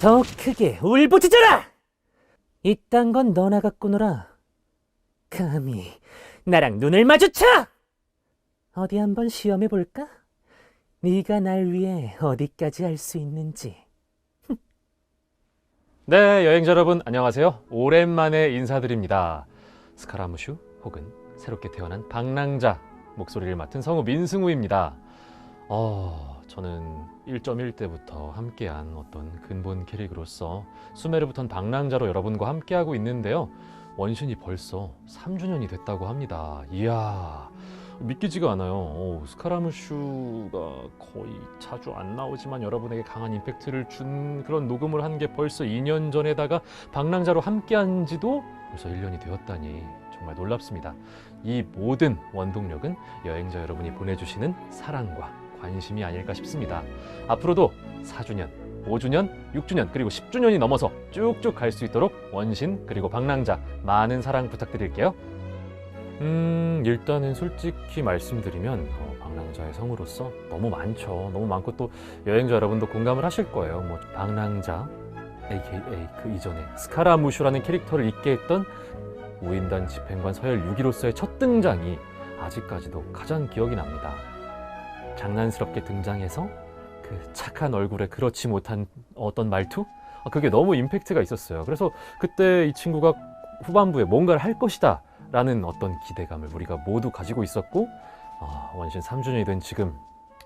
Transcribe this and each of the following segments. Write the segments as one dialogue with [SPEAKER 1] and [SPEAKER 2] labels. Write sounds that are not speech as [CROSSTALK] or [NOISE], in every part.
[SPEAKER 1] 더 크게 울부짖어라! 이딴 건 너나 갖고 놀아. 감히 나랑 눈을 마주쳐! 어디 한번 시험해 볼까? 네가 날 위해 어디까지 할 수 있는지. [LAUGHS]
[SPEAKER 2] 네, 여행자 여러분 안녕하세요. 오랜만에 인사드립니다. 스카라무슈 혹은 새롭게 태어난 방랑자 목소리를 맡은 성우 민승우입니다. 어, 저는 1.1 때부터 함께한 어떤 근본 캐릭으로서 수메르부턴 방랑자로 여러분과 함께하고 있는데요. 원신이 벌써 3주년이 됐다고 합니다. 이야, 믿기지가 않아요. 오, 스카라무슈가 거의 자주 안 나오지만 여러분에게 강한 임팩트를 준 그런 녹음을 한 게 벌써 2년 전에다가 방랑자로 함께한 지도 벌써 1년이 되었다니 정말 놀랍습니다. 이 모든 원동력은 여행자 여러분이 보내주시는 사랑과 관심이 아닐까 싶습니다. 앞으로도 4주년, 5주년, 6주년 그리고 10주년이 넘어서 쭉쭉 갈 수 있도록 원신 그리고 방랑자 많은 사랑 부탁드릴게요. 음, 일단은 솔직히 말씀드리면 어, 방랑자의 성으로서 너무 많죠. 너무 많고 또 여행자 여러분도 공감을 하실 거예요. 뭐 방랑자, AKA 그 이전에 스카라무슈라는 캐릭터를 잊게 했던 우인단 집행관 서열 6위로서의 첫 등장이 아직까지도 가장 기억이 납니다. 장난스럽게 등장해서 그 착한 얼굴에 그렇지 못한 어떤 말투? 아, 그게 너무 임팩트가 있었어요. 그래서 그때 이 친구가 후반부에 뭔가를 할 것이다 라는 어떤 기대감을 우리가 모두 가지고 있었고 아, 원신 3주년이 된 지금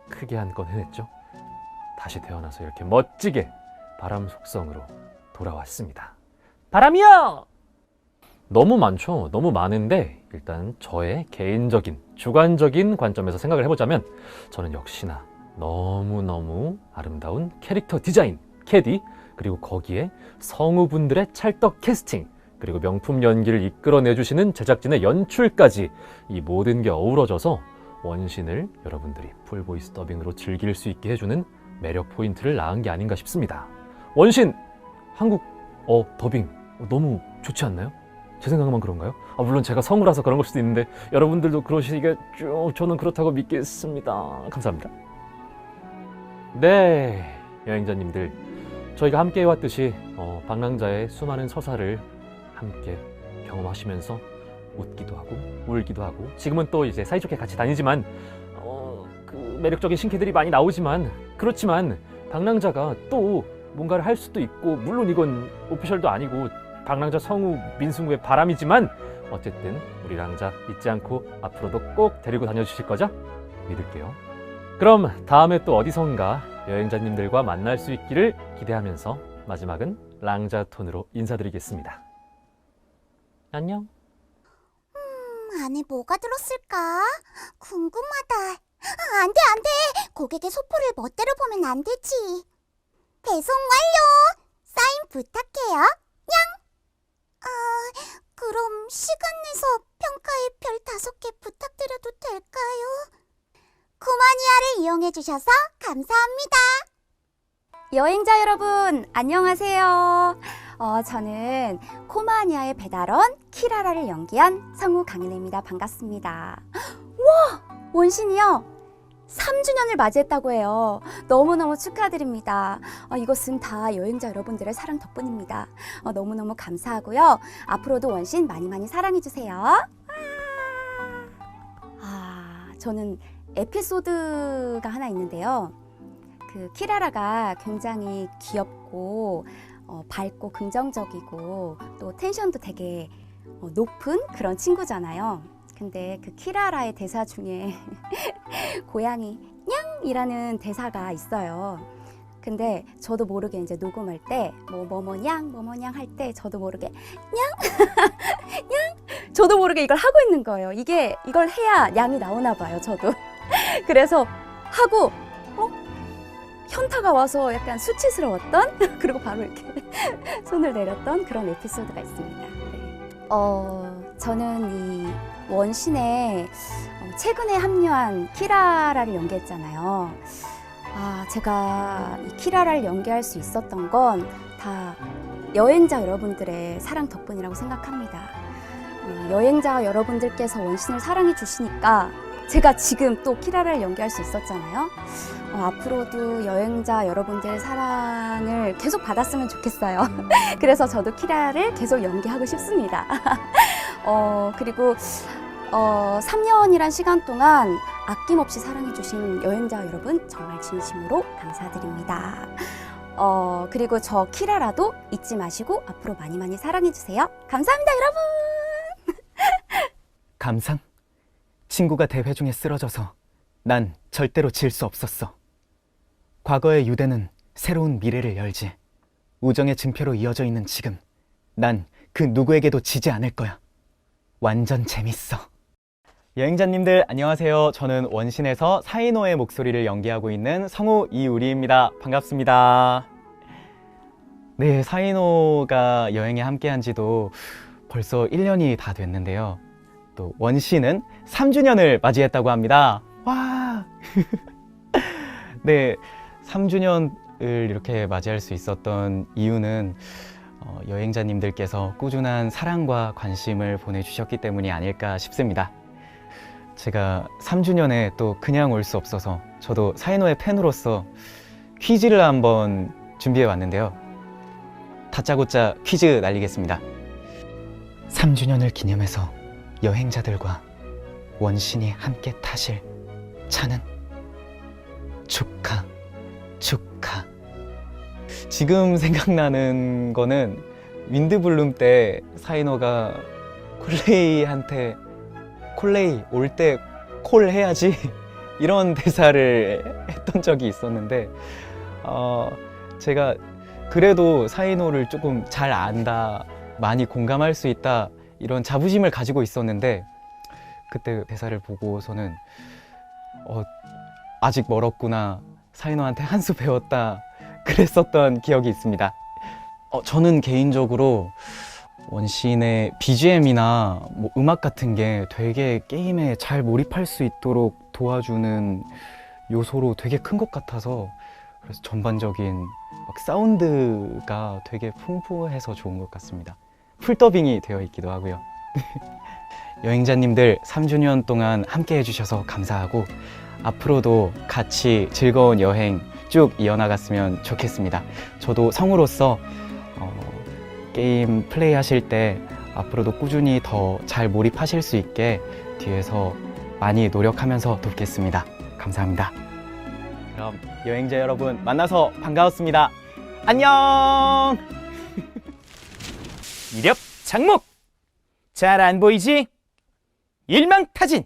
[SPEAKER 2] 크게 한 건 해냈죠. 다시 태어나서 이렇게 멋지게 바람 속성으로 돌아왔습니다.
[SPEAKER 1] 바람이여!
[SPEAKER 2] 너무 많죠. 너무 많은데 일단 저의 개인적인 주관적인 관점에서 생각을 해보자면 저는 역시나 너무너무 아름다운 캐릭터 디자인, 캐디 그리고 거기에 성우분들의 찰떡 캐스팅 그리고 명품 연기를 이끌어내주시는 제작진의 연출까지 이 모든 게 어우러져서 원신을 여러분들이 풀보이스 더빙으로 즐길 수 있게 해주는 매력 포인트를 낳은 게 아닌가 싶습니다. 원신 한국 어 더빙 어, 너무 좋지 않나요? 제 생각만 그런가요? 아, 물론 제가 성우라서 그런 걸 수도 있는데 여러분들도 그러시게 쭉 저는 그렇다고 믿겠습니다. 감사합니다. 네, 여행자님들 저희가 함께 해왔듯이 어, 방랑자의 수많은 서사를 함께 경험하시면서 웃기도 하고 울기도 하고 지금은 또 이제 사이좋게 같이 다니지만 어, 그 매력적인 신캐들이 많이 나오지만 그렇지만 방랑자가 또 뭔가를 할 수도 있고 물론 이건 오피셜도 아니고 방랑자 성우 민승우의 바람이지만 어쨌든 우리 랑자 잊지 않고 앞으로도 꼭 데리고 다녀주실 거죠? 믿을게요. 그럼 다음에 또 어디선가 여행자님들과 만날 수 있기를 기대하면서 마지막은 랑자 톤으로 인사드리겠습니다. 안녕.
[SPEAKER 3] 안에 뭐가 들었을까? 궁금하다. 아, 안 돼, 안 돼. 고객의 소포를 멋대로 보면 안 되지. 배송 완료. 사인 부탁해요. 냥. 아, 그럼 시간 내서 평가에 별 다섯 개 부탁드려도 될까요? 코마니아를 이용해주셔서 감사합니다.
[SPEAKER 4] 여행자 여러분, 안녕하세요. 어, 저는 코마니아의 배달원 키라라를 연기한 성우 강은혜입니다. 반갑습니다. [GASPS] 와! 원신이요! 3주년을 맞이했다고 해요. 너무너무 축하드립니다. 어, 이것은 다 여행자 여러분들의 사랑 덕분입니다. 어, 너무너무 감사하고요. 앞으로도 원신 많이 많이 사랑해주세요. 아, 저는 에피소드가 하나 있는데요. 그 키라라가 굉장히 귀엽고 어, 밝고 긍정적이고 또 텐션도 되게 어, 높은 그런 친구잖아요. 근데 그 키라라의 대사 중에 고양이 냥이라는 대사가 있어요. 근데 저도 모르게 이제 녹음할 때뭐 뭐뭐냥 뭐뭐냥 할 때 저도 모르게 냥 [LAUGHS] 냥 저도 모르게 이걸 하고 있는 거예요. 이게 이걸 해야 냥이 나오나 봐요. 저도 [LAUGHS] 그래서 하고 어 현타가 와서 약간 수치스러웠던 [LAUGHS] 그리고 바로 이렇게 손을 내렸던 그런 에피소드가 있습니다. 네. 어 저는 이 원신에 어, 최근에 합류한 키라라를 연기했잖아요. 아 제가 이 키라라를 연기할 수 있었던 건 다 여행자 여러분들의 사랑 덕분이라고 생각합니다. 어, 여행자 여러분들께서 원신을 사랑해 주시니까
[SPEAKER 5] 제가 지금 또 키라를 연기할 수 있었잖아요. 어, 앞으로도 여행자 여러분들 사랑을 계속 받았으면 좋겠어요. [LAUGHS] 그래서 저도 키라를 계속 연기하고 싶습니다. [LAUGHS] 어, 그리고 어, 3년이란 시간 동안 아낌없이 사랑해주신 여행자 여러분 정말 진심으로 감사드립니다. 어, 그리고 저 키라라도 잊지 마시고 앞으로 많이 많이 사랑해주세요. 감사합니다, 여러분! [LAUGHS]
[SPEAKER 6] 감상? 친구가 대회 중에 쓰러져서 난 절대로 질 수 없었어. 과거의 유대는 새로운 미래를 열지. 우정의 증표로 이어져 있는 지금. 난 그 누구에게도 지지 않을 거야. 완전 재밌어. 여행자님들 안녕하세요. 저는 원신에서 사이노의 목소리를 연기하고 있는 성우 이우리입니다. 반갑습니다. 네, 사이노가 여행에 함께한 지도 벌써 1년이 다 됐는데요. 또 원씨는 3주년을 맞이했다고 합니다. 와! [LAUGHS] 네, 3주년을 이렇게 맞이할 수 있었던 이유는 어, 여행자님들께서 꾸준한 사랑과 관심을 보내주셨기 때문이 아닐까 싶습니다. 제가 3주년에 또 그냥 올 수 없어서 저도 사이노의 팬으로서 퀴즈를 한번 준비해 왔는데요. 다짜고짜 퀴즈 날리겠습니다. 3주년을 기념해서 여행자들과 원신이 함께 타실 차는 축하, 축하. 지금 [LAUGHS] 생각나는 거는 윈드블룸 때 사이노가 콜레이한테 콜레이 올 때 콜 해야지 [LAUGHS] 이런 대사를 [LAUGHS] 했던 적이 있었는데 어, 제가 그래도 사이노를 조금 잘 안다, 많이 공감할 수 있다 이런 자부심을 가지고 있었는데 그때 대사를 보고서는 어, 아직 멀었구나 사이노한테 한 수 배웠다 [LAUGHS] 그랬었던 기억이 있습니다. 어, 저는 개인적으로 원신의 BGM이나 뭐 음악 같은 게 되게 게임에 잘 몰입할 수 있도록 도와주는 요소로 되게 큰 것 같아서 그래서 전반적인 막 사운드가 되게 풍부해서 좋은 것 같습니다. 풀더빙이 되어 있기도 하고요. [LAUGHS] 여행자님들 3주년 동안 함께 해주셔서 감사하고 앞으로도 같이 즐거운 여행 쭉 이어나갔으면 좋겠습니다. 저도 성우로서 어, 게임 플레이 하실 때 앞으로도 꾸준히 더 잘 몰입하실 수 있게 뒤에서 많이 노력하면서 돕겠습니다. 감사합니다. 그럼 여행자 여러분 만나서 반가웠습니다. 안녕! [LAUGHS]
[SPEAKER 7] 이력 장목 잘 안 보이지? 일망타진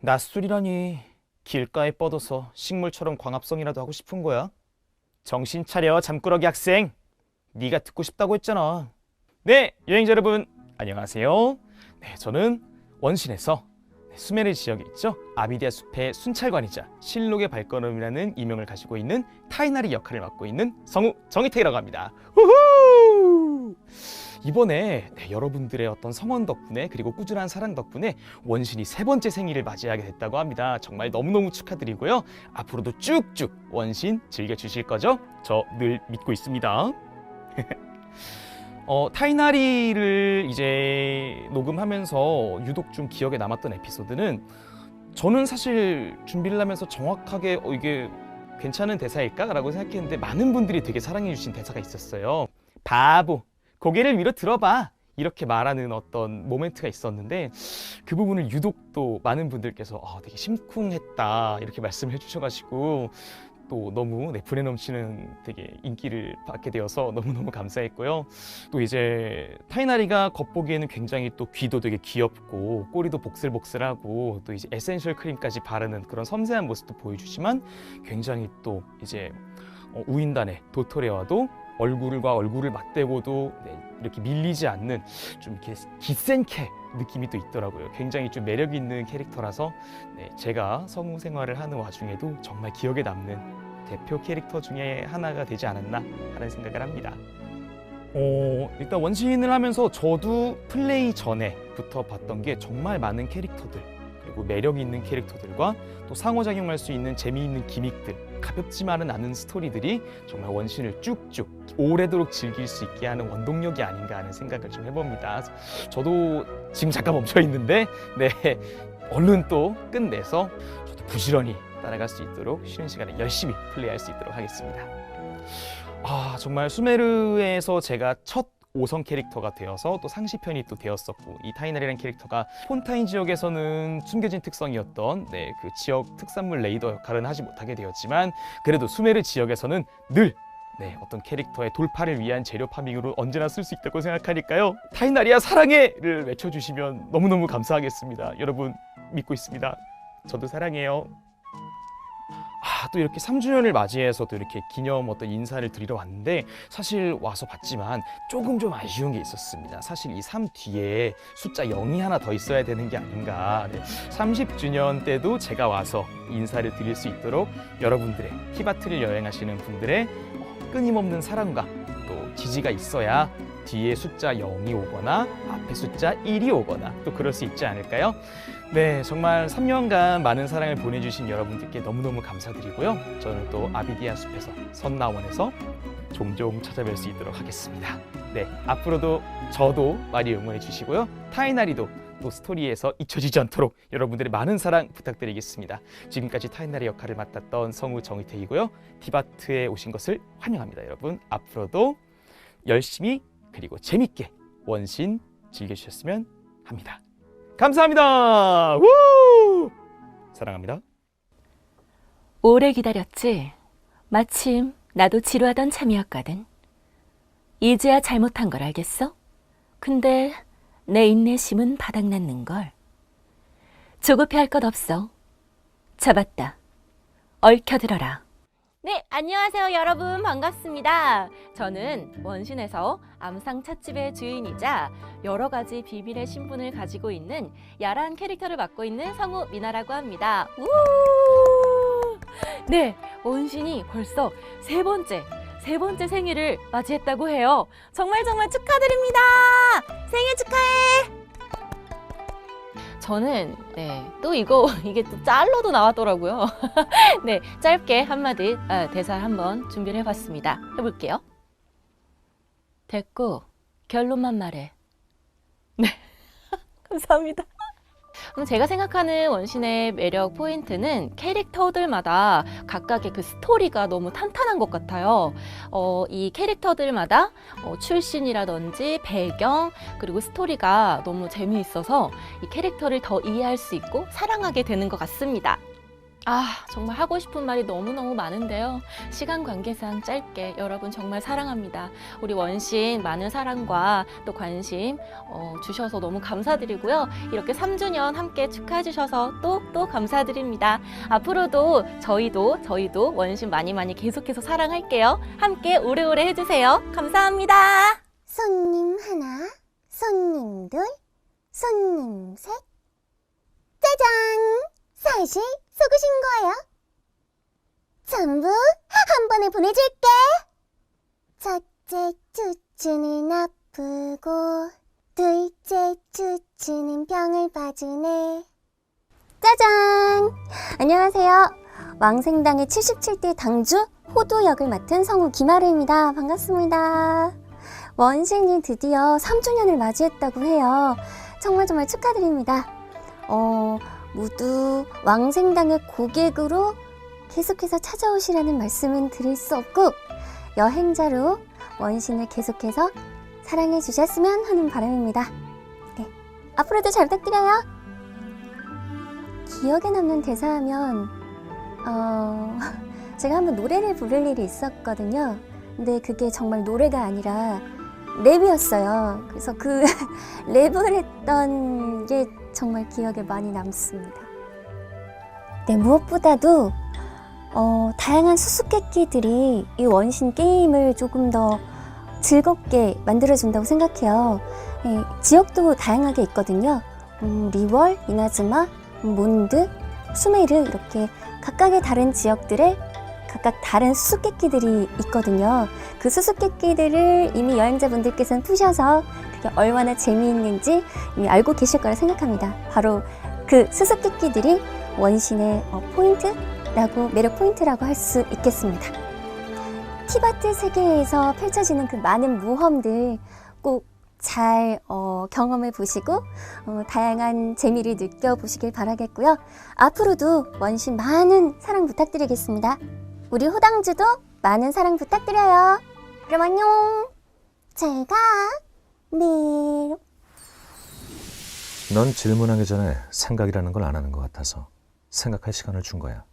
[SPEAKER 7] 낯술이라니 길가에 뻗어서 식물처럼 광합성이라도 하고 싶은 거야? 정신 차려 잠꾸러기 학생. 네가 듣고 싶다고 했잖아. 네 여행자 여러분 안녕하세요. 네 저는 원신에서 네, 수메르 지역에 있죠. 아비디아 숲의 순찰관이자 실록의 발걸음이라는 이명을 가지고 있는 타이나리 역할을 맡고 있는 성우 정희태이라고 합니다. 우후! 이번에 네, 여러분들의 어떤 성원 덕분에 그리고 꾸준한 사랑 덕분에 원신이 세 번째 생일을 맞이하게 됐다고 합니다. 정말 너무너무 축하드리고요. 앞으로도 쭉쭉 원신 즐겨주실 거죠? 저 늘 믿고 있습니다. [LAUGHS] 어, 타이나리를 이제 녹음하면서 유독 좀 기억에 남았던 에피소드는 저는 사실 준비를 하면서 정확하게 어, 이게 괜찮은 대사일까라고 생각했는데 많은 분들이 되게 사랑해 주신 대사가 있었어요. 바보, 고개를 위로 들어봐. 이렇게 말하는 어떤 모멘트가 있었는데 그 부분을 유독 또 많은 분들께서 아, 되게 심쿵했다 이렇게 말씀을 해주셔가지고 또 너무 네, 불에 넘치는 되게 인기를 받게 되어서 너무너무 감사했고요. 또 이제 타이나리가 겉보기에는 굉장히 또 귀도 되게 귀엽고 꼬리도 복슬복슬하고 또 이제 에센셜 크림까지 바르는 그런 섬세한 모습도 보여주지만 굉장히 또 이제 어, 우인단의 도토레와도 얼굴과 얼굴을 맞대고도 네, 이렇게 밀리지 않는 좀 이렇게 기센 캐 느낌이 또 있더라고요. 굉장히 좀 매력 있는 캐릭터라서 네, 제가 성우 생활을 하는 와중에도 정말 기억에 남는 대표 캐릭터 중에 하나가 되지 않았나 하는 생각을 합니다. 어, 일단 원신을 하면서 저도 플레이 전에부터 봤던 게 정말 많은 캐릭터들 그리고 매력 있는 캐릭터들과 또 상호작용할 수 있는 재미있는 기믹들 가볍지만은 않은 스토리들이 정말 원신을 쭉쭉 오래도록 즐길 수 있게 하는 원동력이 아닌가 하는 생각을 좀 해봅니다. 저도 지금 잠깐 멈춰 있는데 네 얼른 또 끝내서 저도 부지런히 따라갈 수 있도록 쉬는 시간에 열심히 플레이할 수 있도록 하겠습니다. 아 정말 수메르에서 제가 첫 5성 캐릭터가 되어서 또 상시편이 또 되었었고 이 타이날이라는 캐릭터가 폰타인 지역에서는 숨겨진 특성이었던 네, 그 지역 특산물 레이더 역할은 하지 못하게 되었지만 그래도 수메르 지역에서는 늘 네, 어떤 캐릭터의 돌파를 위한 재료 파밍으로 언제나 쓸 수 있다고 생각하니까요. 타이나리아 사랑해를 외쳐주시면 너무너무 감사하겠습니다. 여러분 믿고 있습니다. 저도 사랑해요. 아, 또 이렇게 3주년을 맞이해서도 이렇게 기념 어떤 인사를 드리러 왔는데 사실 와서 봤지만 조금 좀 아쉬운 게 있었습니다. 사실 이 3 뒤에 숫자 0이 하나 더 있어야 되는 게 아닌가. 네, 30주년 때도 제가 와서 인사를 드릴 수 있도록 여러분들의 티바트를 여행하시는 분들의 어, 끊임없는 사랑과 또 지지가 있어야 뒤에 숫자 0이 오거나 앞에 숫자 1이 오거나 또 그럴 수 있지 않을까요? 네, 정말 3년간 많은 사랑을 보내주신 여러분들께 너무너무 감사드리고요. 저는 또 아비디아 숲에서 선나원에서 종종 찾아뵐 수 있도록 하겠습니다. 네, 앞으로도 저도 많이 응원해 주시고요. 타이나리도 또 스토리에서 잊혀지지 않도록 여러분들의 많은 사랑 부탁드리겠습니다. 지금까지 타이나리 역할을 맡았던 성우 정희태이고요. 디바트에 오신 것을 환영합니다, 여러분. 앞으로도 열심히 그리고 재밌게 원신 즐겨주셨으면 합니다. 감사합니다. 우! 사랑합니다.
[SPEAKER 8] 오래 기다렸지. 마침 나도 지루하던 참이었거든. 이제야 잘못한 걸 알겠어? 근데 내 인내심은 바닥났는 걸. 조급해 할 것 없어. 잡았다. 얽혀들어라. 네, 안녕하세요, 여러분. 반갑습니다. 저는 원신에서 암상 찻집의 주인이자 여러 가지 비밀의 신분을 가지고 있는 야란 캐릭터를 맡고 있는 성우 미나라고 합니다. 우! 네, 원신이 벌써 세 번째, 세 번째 생일을 맞이했다고 해요. 정말 정말 축하드립니다. 생일 축하해. 저는 네, 또 이거 [LAUGHS] 이게 또 짤로도 나왔더라고요. [LAUGHS] 네, 짧게 한마디 아, 대사 한번 준비를 해봤습니다. 해볼게요. 됐고 결론만 말해. 네, [LAUGHS] 감사합니다. 그럼 제가 생각하는 원신의 매력 포인트는 캐릭터들마다 각각의 그 스토리가 너무 탄탄한 것 같아요. 어, 이 캐릭터들마다 어, 출신이라든지 배경 그리고 스토리가 너무 재미있어서 이 캐릭터를 더 이해할 수 있고 사랑하게 되는 것 같습니다. 아, 정말 하고 싶은 말이 너무너무 많은데요. 시간 관계상 짧게 여러분 정말 사랑합니다. 우리 원신 많은 사랑과 또 관심 어, 주셔서 너무 감사드리고요. 이렇게 3주년 함께 축하해 주셔서 또 또 감사드립니다. 앞으로도 저희도 저희도 원신 많이 많이 계속해서 사랑할게요. 함께 오래오래 해주세요. 감사합니다.
[SPEAKER 9] 손님 하나, 손님 둘, 손님 셋. 짜잔! 사실 속으신 거예요. 전부 한 번에 보내줄게. 첫째 추추는 아프고, 둘째 추추는 병을 봐주네. 짜잔! 안녕하세요. 왕생당의 77대 당주 호두 역을 맡은 성우 김아르입니다. 반갑습니다. 원신이 드디어 3주년을 맞이했다고 해요. 정말 정말 축하드립니다. 어, 모두 왕생당의 고객으로 계속해서 찾아오시라는 말씀은 드릴 수 없고, 여행자로 원신을 계속해서 사랑해 주셨으면 하는 바람입니다. 네. 앞으로도 잘 부탁드려요. 기억에 남는 대사하면, 어, [LAUGHS] 제가 한번 노래를 부를 일이 있었거든요. 근데 그게 정말 노래가 아니라 랩이었어요. 그래서 그 [LAUGHS] 랩을 했던 게 정말 기억에 많이 남습니다. 네, 무엇보다도 어, 다양한 수수께끼들이 이 원신 게임을 조금 더 즐겁게 만들어준다고 생각해요. 예, 지역도 다양하게 있거든요. 음, 리월, 이나즈마, 몬드, 수메르 이렇게 각각의 다른 지역들에 각각 다른 수수께끼들이 있거든요. 그 수수께끼들을 이미 여행자분들께서는 푸셔서 그게 얼마나 재미있는지 알고 계실 거라 생각합니다. 바로 그 수수께끼들이 원신의 어, 포인트라고 매력 포인트라고 할 수 있겠습니다. 티바트 세계에서 펼쳐지는 그 많은 모험들 꼭 잘 어, 경험해 보시고 어, 다양한 재미를 느껴보시길 바라겠고요. 앞으로도 원신 많은 사랑 부탁드리겠습니다. 우리 호당주도 많은 사랑 부탁드려요. 그럼 안녕. 잘 가. 네.
[SPEAKER 10] 넌 질문하기 전에 생각이라는 걸 안 하는 것 같아서 생각할 시간을 준 거야.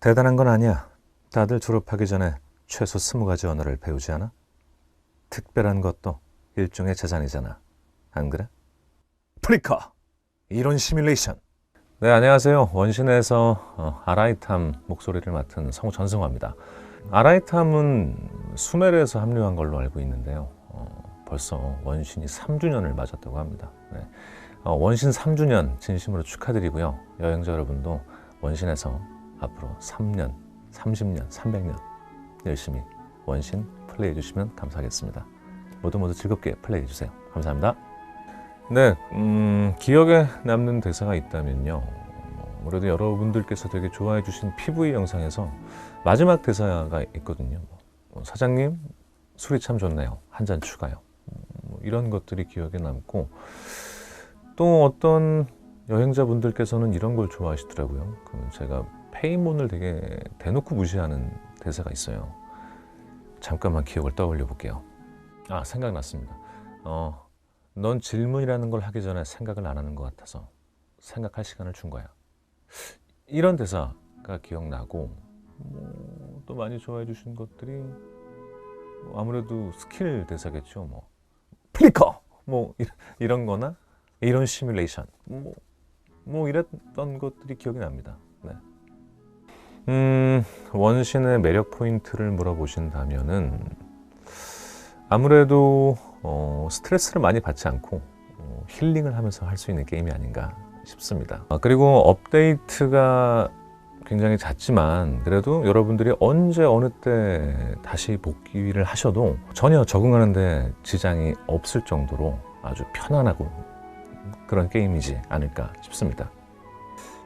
[SPEAKER 10] 대단한 건 아니야. 다들 졸업하기 전에 최소 스무 가지 언어를 배우지 않아? 특별한 것도 일종의 재산이잖아. 안 그래? 프리커! 이론 시뮬레이션! 네, 안녕하세요. 원신에서 어, 아라이탐 목소리를 맡은 성우 전승화입니다. 아라이탐은 수메르에서 합류한 걸로 알고 있는데요. 어, 벌써 원신이 3주년을 맞았다고 합니다. 네. 어, 원신 3주년 진심으로 축하드리고요. 여행자 여러분도 원신에서 앞으로 3년, 30년, 300년 열심히 원신 플레이해 주시면 감사하겠습니다. 모두 모두 즐겁게 플레이해 주세요. 감사합니다. 네, 음, 기억에 남는 대사가 있다면요. 뭐, 아무래도 여러분들께서 되게 좋아해 주신 PV 영상에서 마지막 대사가 있거든요. 뭐, 사장님, 술이 참 좋네요. 한 잔 추가요. 이런 것들이 기억에 남고 또 어떤 여행자분들께서는 이런 걸 좋아하시더라고요. 그 제가 페이몬을 되게 대놓고 무시하는 대사가 있어요. 잠깐만 기억을 떠올려 볼게요. 아, 생각났습니다. 어, 넌 질문이라는 걸 하기 전에 생각을 안 하는 것 같아서 생각할 시간을 준 거야. 이런 대사가 기억나고 뭐, 또 많이 좋아해 주신 것들이 뭐 아무래도 스킬 대사겠죠. 뭐 플리커 뭐 이- 이런 거나 이런 시뮬레이션 뭐, 뭐 이랬던 것들이 기억이 납니다. 네. 음, 원신의 매력 포인트를 물어보신다면은 아무래도 어, 스트레스를 많이 받지 않고 어, 힐링을 하면서 할 수 있는 게임이 아닌가 싶습니다. 아, 그리고 업데이트가 굉장히 잦지만 그래도 여러분들이 언제 어느 때 다시 복귀를 하셔도 전혀 적응하는데 지장이 없을 정도로 아주 편안하고 그런 게임이지 않을까 싶습니다.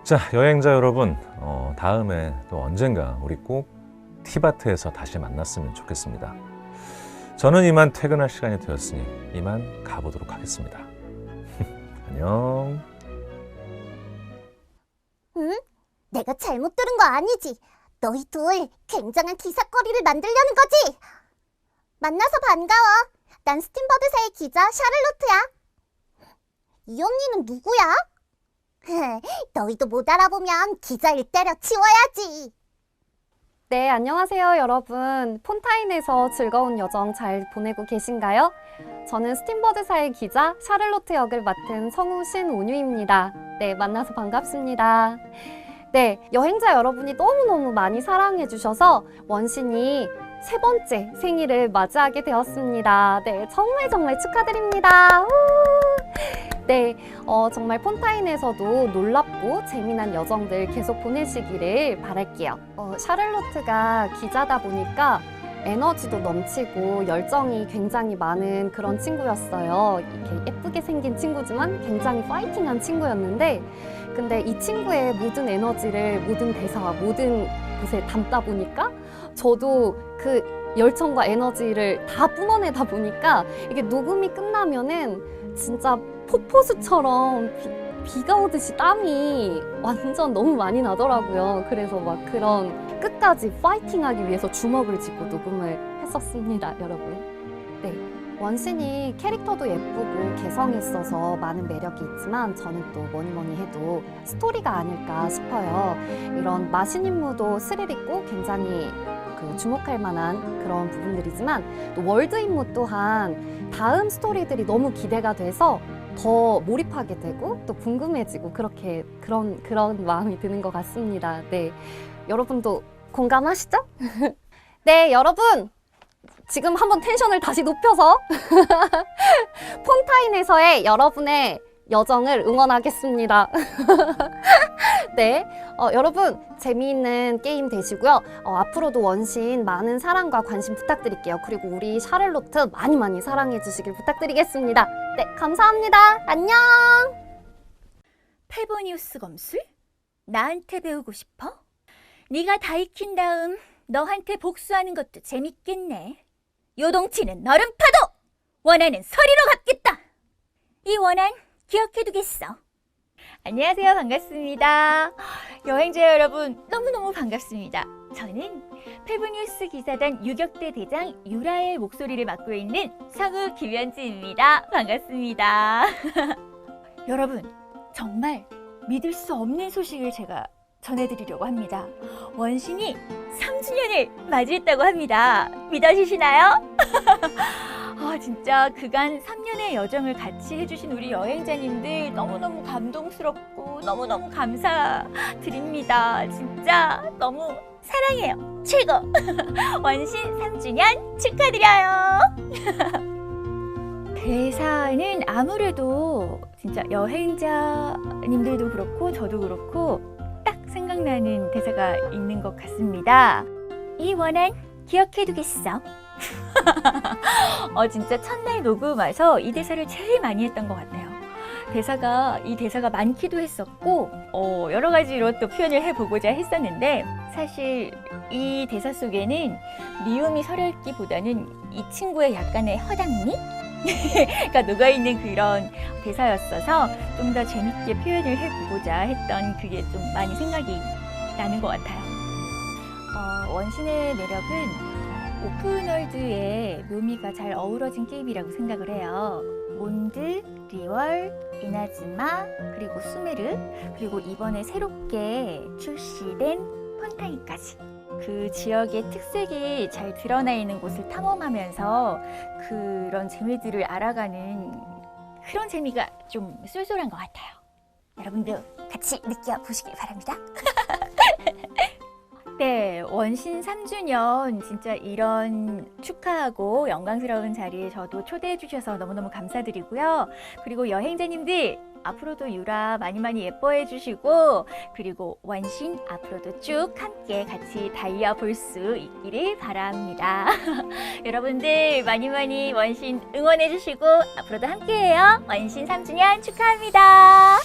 [SPEAKER 10] 자, 여행자 여러분, 어, 다음에 또 언젠가 우리 꼭 티바트에서 다시 만났으면 좋겠습니다. 저는 이만 퇴근할 시간이 되었으니 이만 가보도록 하겠습니다. [LAUGHS] 안녕.
[SPEAKER 3] 내가 잘못 들은 거 아니지? 너희 둘 굉장한 기사거리를 만들려는 거지? 만나서 반가워. 난 스팀버드사의 기자 샤를로트야. 이 언니는 누구야? [LAUGHS] 너희도 못 알아보면 기자 일 때려 치워야지.
[SPEAKER 5] 네, 안녕하세요, 여러분. 폰타인에서 즐거운 여정 잘 보내고 계신가요? 저는 스팀버드사의 기자 샤를로트 역을 맡은 성우 신온유입니다. 네, 만나서 반갑습니다. 네, 여행자 여러분이 너무너무 많이 사랑해 주셔서 원신이 세 번째 생일을 맞이하게 되었습니다. 네, 정말 정말 축하드립니다. 우! 네, 어, 정말 폰타인에서도 놀랍고 재미난 여정들 계속 보내시기를 바랄게요. 어, 샤를로트가 기자다 보니까 에너지도 넘치고 열정이 굉장히 많은 그런 친구였어요. 이렇게 예쁘게 생긴 친구지만 굉장히 파이팅한 친구였는데, 근데 이 친구의 모든 에너지를 모든 대사와 모든 곳에 담다 보니까 저도 그 열정과 에너지를 다 뿜어내다 보니까 이게 녹음이 끝나면은 진짜 폭포수처럼 비, 가 오듯이 땀이 완전 너무 많이 나더라고요. 그래서 막 그런 끝까지 파이팅하기 위해서 주먹을 쥐고 녹음을 했었습니다, 여러분. 네. 원신이 캐릭터도 예쁘고 개성이 있어서 많은 매력이 있지만 저는 또 뭐니 뭐니 해도 스토리가 아닐까 싶어요. 이런 마신 임무도 스릴 있고 굉장히 그 주목할 만한 그런 부분들이지만 또 월드 임무 또한 다음 스토리들이 너무 기대가 돼서 더 몰입하게 되고 또 궁금해지고 그렇게 그런 그런 마음이 드는 것 같습니다. 네, 여러분도 공감하시죠? [LAUGHS] 네, 여러분 지금 한번 텐션을 다시 높여서 [LAUGHS] 폰타인에서의 여러분의 여정을 응원하겠습니다. [LAUGHS] 네, 어, 여러분 재미있는 게임 되시고요. 어, 앞으로도 원신 많은 사랑과 관심 부탁드릴게요. 그리고 우리 샤를로트 많이 많이 사랑해 주시길 부탁드리겠습니다. 네, 감사합니다. 안녕.
[SPEAKER 11] 페보니우스 검술? 나한테 배우고 싶어? 네가 다 익힌 다음 너한테 복수하는 것도 재밌겠네. 요동치는 얼음파도! 원하는 서리로 갚겠다! 이 원한 기억해두겠어. 안녕하세요. 반갑습니다. 여행자 여러분, 너무너무 반갑습니다. 저는 페브뉴스 기사단 유격대 대장 유라의 목소리를 맡고 있는 성우 김현지입니다. 반갑습니다. [LAUGHS] 여러분, 정말 믿을 수 없는 소식을 제가 전해드리려고 합니다. 원신이 3주년을 맞이했다고 합니다. 믿어지시나요? [LAUGHS] 아, 진짜 그간 3년의 여정을 같이 해주신 우리 여행자님들 너무너무 감동스럽고 너무너무 감사드립니다. 진짜 너무 사랑해요. 최고! [LAUGHS] 원신 3주년 축하드려요! [LAUGHS] 대사는 아무래도 진짜 여행자님들도 그렇고 저도 그렇고 딱 생각나는 대사가 있는 것 같습니다. 이 원한 기억해두겠어. [LAUGHS] 어, 진짜 첫날 녹음 와서 이 대사를 제일 많이 했던 것 같아요. 대사가, 이 대사가 많기도 했었고, 어, 여러 가지로 또 표현을 해보고자 했었는데, 사실 이 대사 속에는 미움이 서려 있기보다는 이 친구의 약간의 허당미? 가 녹아있는 그런 대사였어서 좀 더 재밌게 표현을 해보고자 했던 그게 좀 많이 생각이 나는 것 같아요. 어, 원신의 매력은 오픈월드의 묘미가 잘 어우러진 게임이라고 생각을 해요. 몬드, 리월, 이나즈마, 그리고 수메르, 그리고 이번에 새롭게 출시된 폰타인까지. 그 지역의 특색이 잘 드러나 있는 곳을 탐험하면서 그런 재미들을 알아가는 그런 재미가 좀 쏠쏠한 것 같아요. 여러분들 같이 느껴보시길 바랍니다. [LAUGHS] 네, 원신 3주년 진짜 이런 축하하고 영광스러운 자리에 저도 초대해 주셔서 너무너무 감사드리고요. 그리고 여행자님들 앞으로도 유라 많이 많이 예뻐해 주시고 그리고 원신 앞으로도 쭉 함께 같이 달려볼 수 있기를 바랍니다. [LAUGHS] 여러분들 많이 많이 원신 응원해 주시고 앞으로도 함께해요. 원신 3주년 축하합니다.